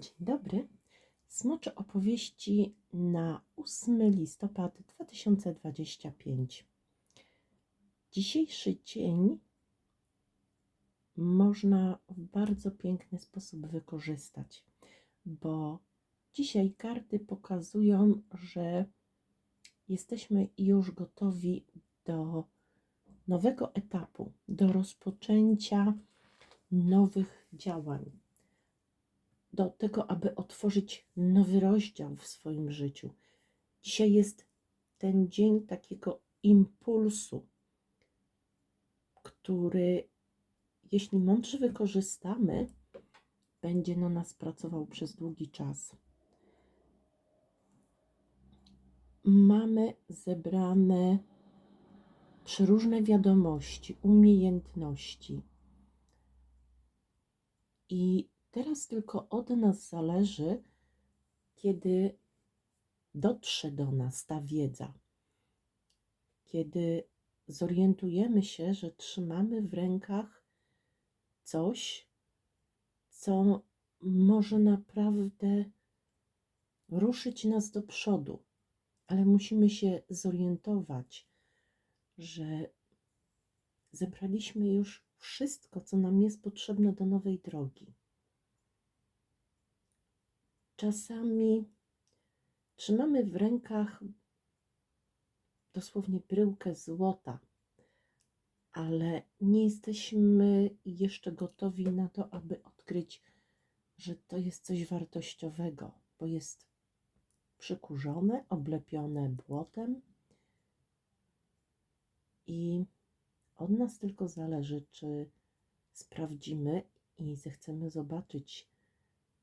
Dzień dobry. Smocze opowieści na 8 listopad 2025. Dzisiejszy dzień można w bardzo piękny sposób wykorzystać, bo dzisiaj karty pokazują, że jesteśmy już gotowi do nowego etapu, do rozpoczęcia nowych działań do tego, aby otworzyć nowy rozdział w swoim życiu. Dzisiaj jest ten dzień takiego impulsu, który, jeśli mądrze wykorzystamy, będzie na nas pracował przez długi czas. Mamy zebrane przeróżne wiadomości, umiejętności. I Teraz tylko od nas zależy, kiedy dotrze do nas ta wiedza, kiedy zorientujemy się, że trzymamy w rękach coś, co może naprawdę ruszyć nas do przodu, ale musimy się zorientować, że zebraliśmy już wszystko, co nam jest potrzebne do nowej drogi. Czasami trzymamy w rękach dosłownie bryłkę złota, ale nie jesteśmy jeszcze gotowi na to, aby odkryć, że to jest coś wartościowego, bo jest przykurzone, oblepione błotem i od nas tylko zależy, czy sprawdzimy i zechcemy zobaczyć,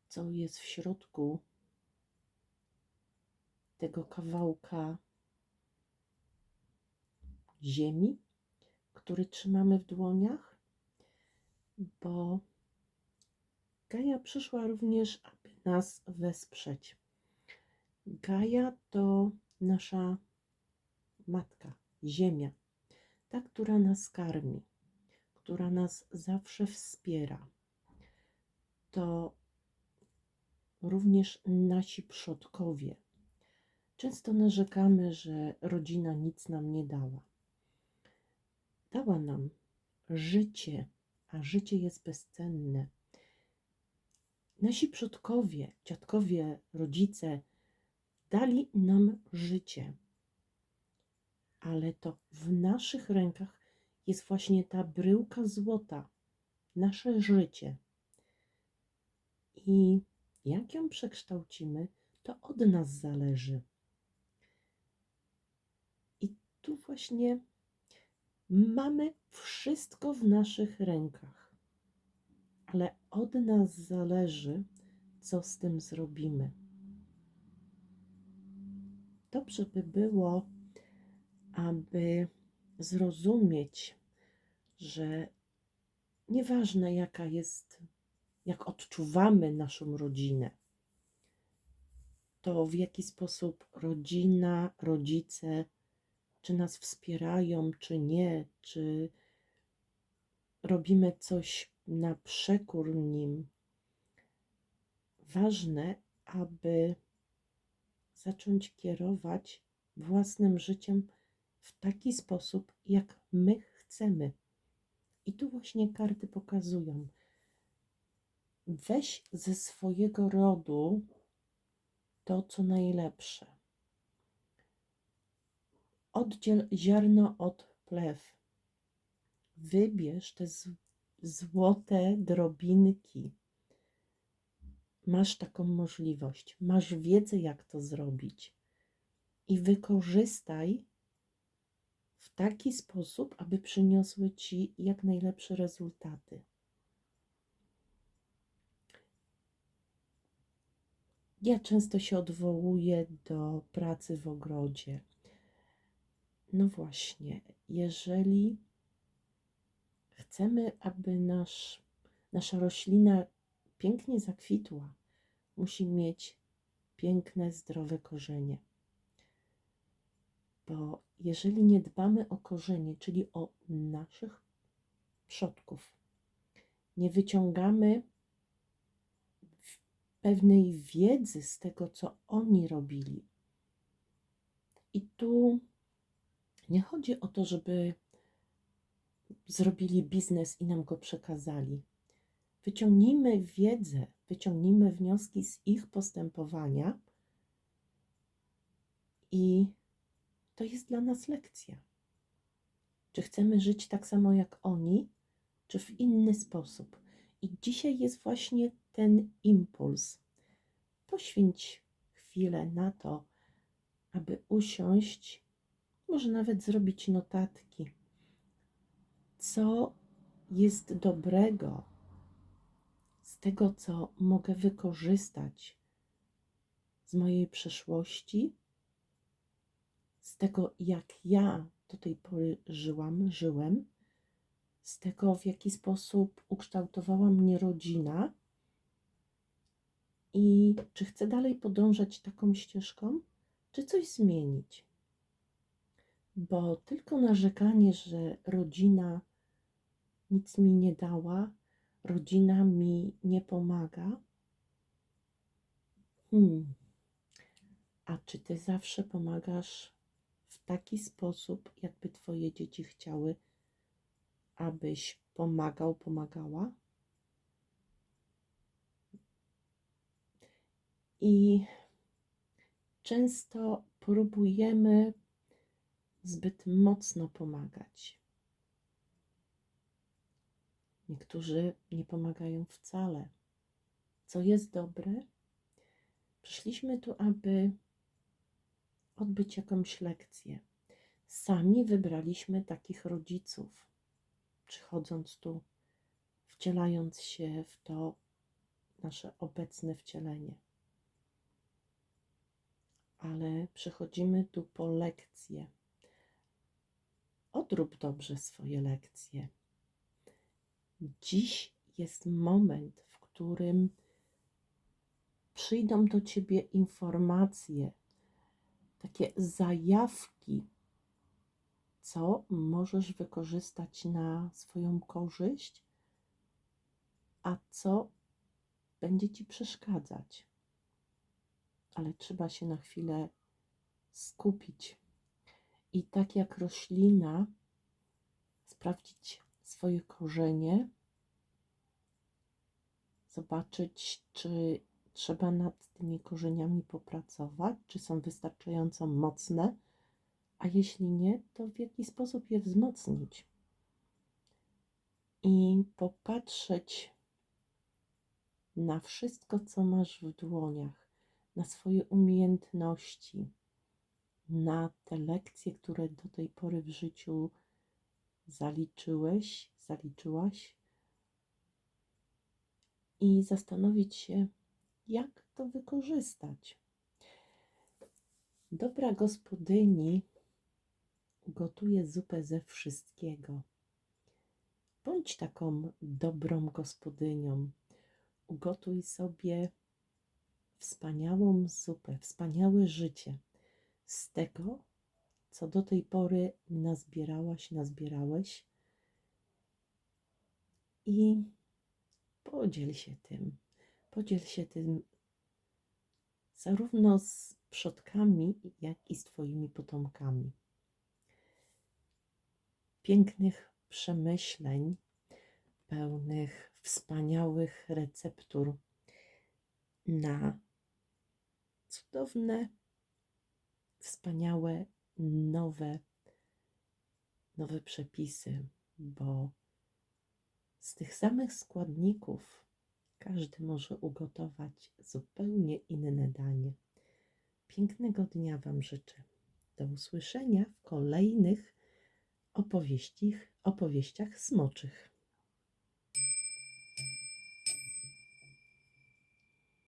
co jest w środku tego kawałka ziemi, który trzymamy w dłoniach, bo Gaja przyszła również, aby nas wesprzeć. Gaja to nasza matka, ziemia, ta, która nas karmi, która nas zawsze wspiera. To również nasi przodkowie. Często narzekamy, że rodzina nic nam nie dała. Dała nam życie, a życie jest bezcenne. Nasi przodkowie, dziadkowie, rodzice dali nam życie, ale to w naszych rękach jest właśnie ta bryłka złota, nasze życie. I jak ją przekształcimy, to od nas zależy. I tu właśnie mamy wszystko w naszych rękach, ale od nas zależy, co z tym zrobimy. Dobrze by było, aby zrozumieć, że nieważne jaka jest jak odczuwamy naszą rodzinę, to w jaki sposób rodzina, rodzice, czy nas wspierają, czy nie, czy robimy coś na przekór nim. Ważne, aby zacząć kierować własnym życiem w taki sposób, jak my chcemy. I tu właśnie karty pokazują, weź ze swojego rodu to, co najlepsze. Oddziel ziarno od plew. Wybierz te złote drobinki. Masz taką możliwość, masz wiedzę, jak to zrobić. I wykorzystaj w taki sposób, aby przyniosły ci jak najlepsze rezultaty. Ja często się odwołuję do pracy w ogrodzie. No właśnie, jeżeli chcemy, aby nasz, nasza roślina pięknie zakwitła, musi mieć piękne, zdrowe korzenie. Bo jeżeli nie dbamy o korzenie, czyli o naszych przodków, nie wyciągamy pewnej wiedzy z tego, co oni robili. I tu nie chodzi o to, żeby zrobili biznes i nam go przekazali. Wyciągnijmy wiedzę, wyciągnijmy wnioski z ich postępowania i to jest dla nas lekcja. Czy chcemy żyć tak samo jak oni, czy w inny sposób? I dzisiaj jest właśnie ten impuls. Poświęć chwilę na to, aby usiąść, może nawet zrobić notatki. Co jest dobrego z tego, co mogę wykorzystać z mojej przeszłości, z tego, jak ja do tej pory żyłam, żyłem, z tego, w jaki sposób ukształtowała mnie rodzina i czy chcę dalej podążać taką ścieżką, czy coś zmienić. Bo tylko narzekanie, że rodzina nic mi nie dała, rodzina mi nie pomaga. Hmm. A czy ty zawsze pomagasz w taki sposób, jakby twoje dzieci chciały, abyś pomagał, pomagała? I często próbujemy zbyt mocno pomagać. Niektórzy nie pomagają wcale. Co jest dobre? Przyszliśmy tu, aby odbyć jakąś lekcję. Sami wybraliśmy takich rodziców, przychodząc tu, wcielając się w to nasze obecne wcielenie. Ale przychodzimy tu po lekcję. Odrób dobrze swoje lekcje. Dziś jest moment, w którym przyjdą do ciebie informacje, takie zajawki, co możesz wykorzystać na swoją korzyść, a co będzie ci przeszkadzać. Ale trzeba się na chwilę skupić i tak jak roślina, sprawdzić swoje korzenie, zobaczyć, czy trzeba nad tymi korzeniami popracować, czy są wystarczająco mocne, a jeśli nie, to w jaki sposób je wzmocnić. I popatrzeć na wszystko, co masz w dłoniach, na swoje umiejętności, na te lekcje, które do tej pory w życiu zaliczyłeś, zaliczyłaś i zastanowić się, jak to wykorzystać. Dobra gospodyni gotuje zupę ze wszystkiego. Bądź taką dobrą gospodynią. Ugotuj sobie wspaniałą zupę, wspaniałe życie z tego, co do tej pory nazbierałaś, nazbierałeś i podziel się tym. Podziel się tym zarówno z przodkami, jak i z Twoimi potomkami. Pięknych przemyśleń, pełnych wspaniałych receptur na cudowne wspaniałe, nowe, nowe przepisy, bo z tych samych składników każdy może ugotować zupełnie inne danie. Pięknego dnia Wam życzę. Do usłyszenia w kolejnych opowieściach, opowieściach smoczych.